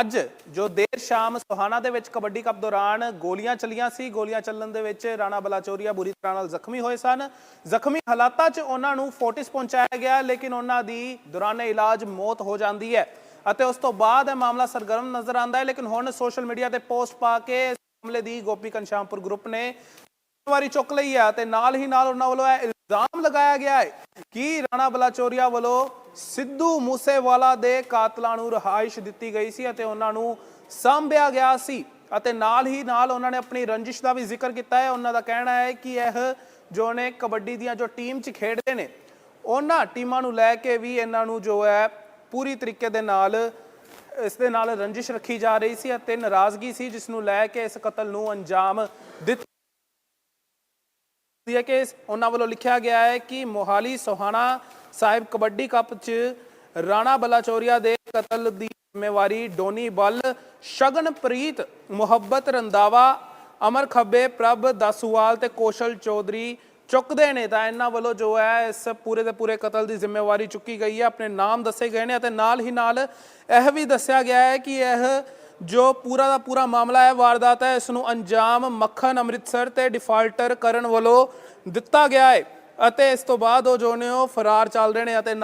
ਅੱਜ ਜੋ ਦੇਰ ਸ਼ਾਮ ਸੁਹਾਣਾ ਦੇ ਵਿੱਚ ਕਬੱਡੀ ਕੱਪ ਦੌਰਾਨ ਗੋਲੀਆਂ ਚੱਲੀਆਂ ਸੀ, ਗੋਲੀਆਂ ਚੱਲਣ ਦੇ ਵਿੱਚ ਰਾਣਾ ਬਲਾਚੋਰੀਆ ਬੁਰੀ ਤਰ੍ਹਾਂ ਨਾਲ ਜ਼ਖਮੀ ਹੋਏ ਸਨ। ਜ਼ਖਮੀ ਹਾਲਾਤਾਂ 'ਚ ਉਹਨਾਂ ਨੂੰ ਫੋਰਟਿਸ ਪਹੁੰਚਾਇਆ ਗਿਆ, ਲੇਕਿਨ ਉਹਨਾਂ ਦੀ ਦੌਰਾਨ ਇਲਾਜ ਮੌਤ ਹੋ ਜਾਂਦੀ ਹੈ ਅਤੇ ਉਸ ਤੋਂ ਬਾਅਦ ਇਹ ਮਾਮਲਾ ਸਰਗਰਮ ਨਜ਼ਰ ਆਉਂਦਾ ਹੈ। ਲੇਕਿਨ ਹੁਣ ਸੋਸ਼ਲ ਮੀਡੀਆ ਤੇ ਪੋਸਟ ਪਾ ਕੇ ਇਸ ਮਾਮਲੇ ਦੀ ਗੋਪੀ ਘਨਸ਼ਾਮਪੁਰ ਗਰੁੱਪ ਨੇ ਵਾਰੀ ਚੁੱਕ ਲਈ ਹੈ ਤੇ ਨਾਲ ਹੀ ਨਾਲ ਉਹਨਾਂ ਵੱਲੋਂ ਇਹ ਇਲਜ਼ਾਮ ਲਗਾਇਆ ਗਿਆ ਹੈ ਕਿ ਰਾਣਾ ਬਲਾਚੋਰੀਆ ਵੱਲੋਂ ਸਿੱਧੂ ਮੂਸੇਵਾਲਾ ਦੇ ਕਾਤਲਾਂ ਨੂੰ ਰਹਾਇਸ਼ ਦਿੱਤੀ ਗਈ ਸੀ ਅਤੇ ਉਹਨਾਂ ਨੂੰ ਸਾਂਭਿਆ ਗਿਆ ਸੀ ਅਤੇ ਨਾਲ ਹੀ ਨਾਲ ਉਹਨਾਂ ਨੇ ਆਪਣੀ ਰੰਜਿਸ਼ ਦਾ ਵੀ ਜ਼ਿਕਰ ਕੀਤਾ ਹੈ। ਉਹਨਾਂ ਦਾ ਕਹਿਣਾ ਹੈ ਕਿ ਇਹ ਜੋ ਨੇ ਕਬੱਡੀ ਦੀਆਂ ਜੋ ਟੀਮ 'ਚ ਖੇਡਦੇ ਨੇ, ਉਹਨਾਂ ਟੀਮਾਂ ਨੂੰ ਲੈ ਕੇ ਵੀ ਇਹਨਾਂ ਨੂੰ ਜੋ ਹੈ ਪੂਰੀ ਤਰੀਕੇ ਦੇ ਨਾਲ, ਇਸ ਦੇ ਨਾਲ ਰੰਜਿਸ਼ ਰੱਖੀ ਜਾ ਰਹੀ ਸੀ ਅਤੇ ਨਾਰਾਜ਼ਗੀ ਸੀ, ਜਿਸ ਨੂੰ ਲੈ ਕੇ ਇਸ ਕਤਲ ਨੂੰ ਅੰਜਾਮ ਦਿੱਤਾ ਹੈ ਕਿ ਉਹਨਾਂ ਵੱਲੋਂ ਲਿਖਿਆ ਗਿਆ ਹੈ ਕਿ ਮੋਹਾਲੀ ਸੋਹਾਣਾ ਸਾਹਿਬ ਕਬੱਡੀ ਕੱਪ 'ਚ ਰਾਣਾ ਬਲਾਚੋਰੀਆ ਦੇ ਕਤਲ ਦੀ ਜ਼ਿੰਮੇਵਾਰੀ, ਡੋਨੀ ਬੱਲ ਸ਼ਗਨਪ੍ਰੀਤ, ਮੁਹੱਬਤ ਰੰਦਾਵਾ ਅਮਰ ਖੱਬੇ, ਪ੍ਰਭ ਦਸੂਵਾਲ ਤੇ ਕੋਸ਼ਲ ਚੌਧਰੀ ਚੁੱਕਦੇ ਨੇ। ਤਾਂ ਇਹਨਾਂ ਵੱਲੋਂ ਜੋ ਹੈ, ਇਸ ਪੂਰੇ ਦੇ ਪੂਰੇ ਕਤਲ ਦੀ ਜ਼ਿੰਮੇਵਾਰੀ ਚੁੱਕੀ ਗਈ ਹੈ। ਆਪਣੇ ਨਾਮ ਦੱਸੇ ਗਏ ਨੇ ਅਤੇ ਨਾਲ ਹੀ ਨਾਲ ਇਹ ਵੀ ਦੱਸਿਆ ਗਿਆ ਹੈ ਕਿ ਇਹ ਜੋ ਪੂਰਾ ਦਾ ਪੂਰਾ ਮਾਮਲਾ ਹੈ, ਵਾਰਦਾਤ ਹੈ, ਇਸ ਨੂੰ ਅੰਜਾਮ ਮੱਖਣ ਅੰਮ੍ਰਿਤਸਰ ਤੇ ਡਿਫਾਲਟਰ ਕਰਨ ਵੱਲੋਂ ਦਿੱਤਾ ਗਿਆ ਹੈ ਅਤੇ ਇਸ ਤੋਂ ਬਾਅਦ ਉਹ ਜੋ ਨੇ ਉਹ ਫਰਾਰ ਚੱਲ ਰਹੇ ਨੇ ਅਤੇ